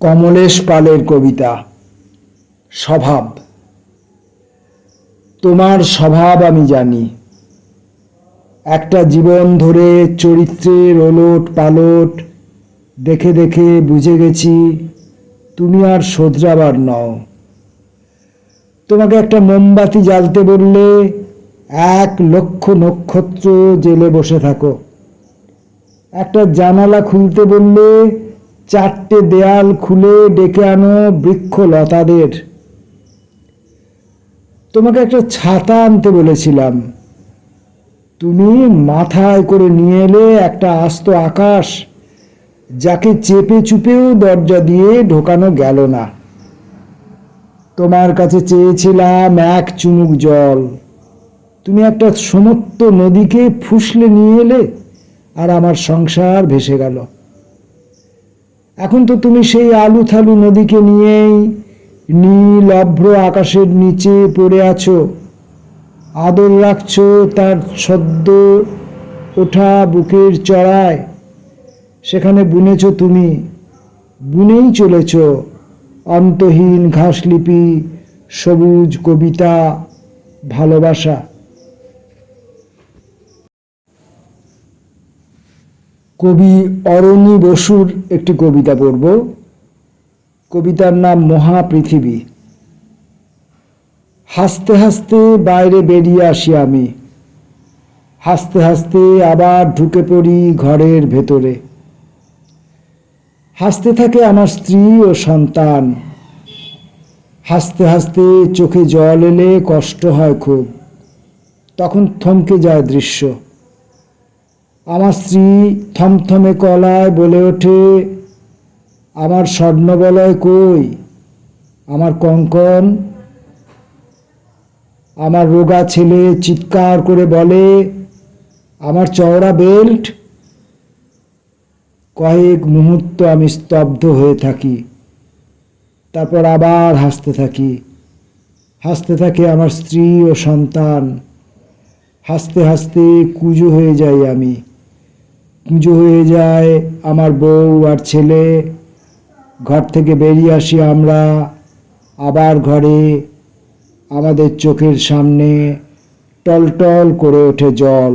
কমলেশ পালের কবিতা, স্বভাব। তোমার স্বভাব আমি জানি। একটা জীবন ধরে চরিত্রের ওলট পালট, দেখে দেখে বুঝে গেছি তুমি আর শোধরাবার নও। তোমাকে একটা মোমবাতি জ্বালতে বললে এক লক্ষ নক্ষত্র জেলে বসে থাকো। একটা জানালা খুলতে বললে চারটে দেয়াল খুলে ডেকে আনো বৃক্ষ লতাদের তোমাকে একটা ছাতা আনতে বলেছিলাম। তুমি মাথায় করে নিয়ে এলে একটা আস্ত আকাশ, যাকে চেপে চুপেও দরজা দিয়ে ঢোকানো গেল না। তোমার কাছে চেয়েছিলাম এক চুমুক জল। তুমি একটা সমস্ত নদীকে ফুসলে নিয়ে এলে আর আমার সংসার ভেসে গেল। এখন তো তুমি সেই আলু থালু নদীকে নিয়েই নীল অভ্র আকাশের নিচে পড়ে আছো। আদর রাখছো তার সদ্য ওঠা বুকের চড়ায়। সেখানে বুনেছ তুমি, বুনেই চলেছ অন্তহীন ঘাসলিপি, সবুজ কবিতা, ভালোবাসা। কবি অরণি বসুর একটি কবিতা পড়ব। কবিতার নাম মহাপৃথিবী। হাসতে হাসতে বাইরে বেরিয়ে আসি আমি। হাসতে হাসতে আবার ঢুকে পড়ি ঘরের ভেতরে। হাসতে থাকে আমার স্ত্রী ও সন্তান। হাসতে হাসতে চোখে জল এলে কষ্ট হয় খুব। তখন থমকে যায় দৃশ্য। আমার স্ত্রী থমথমে কলায় বলে ওঠে, আমার স্বর্ণবলয় কই? আমার কঙ্কন? আমার রোগা ছেলে চিৎকার করে বলে, আমার চওড়া বেল্ট? কয়েক মুহূর্ত আমি স্তব্ধ হয়ে থাকি, তারপর আবার হাসতে থাকি। হাসতে থাকে আমার স্ত্রী ও সন্তান। হাসতে হাসতে কুজো হয়ে যাই আমি। পুজো হয়ে যায়, আমার বউ আর ছেলে। ঘর থেকে বেরিয়ে আসি আমরা, আবার ঘরে, আমাদের চোখের সামনে, টলটল করে ওঠে জল।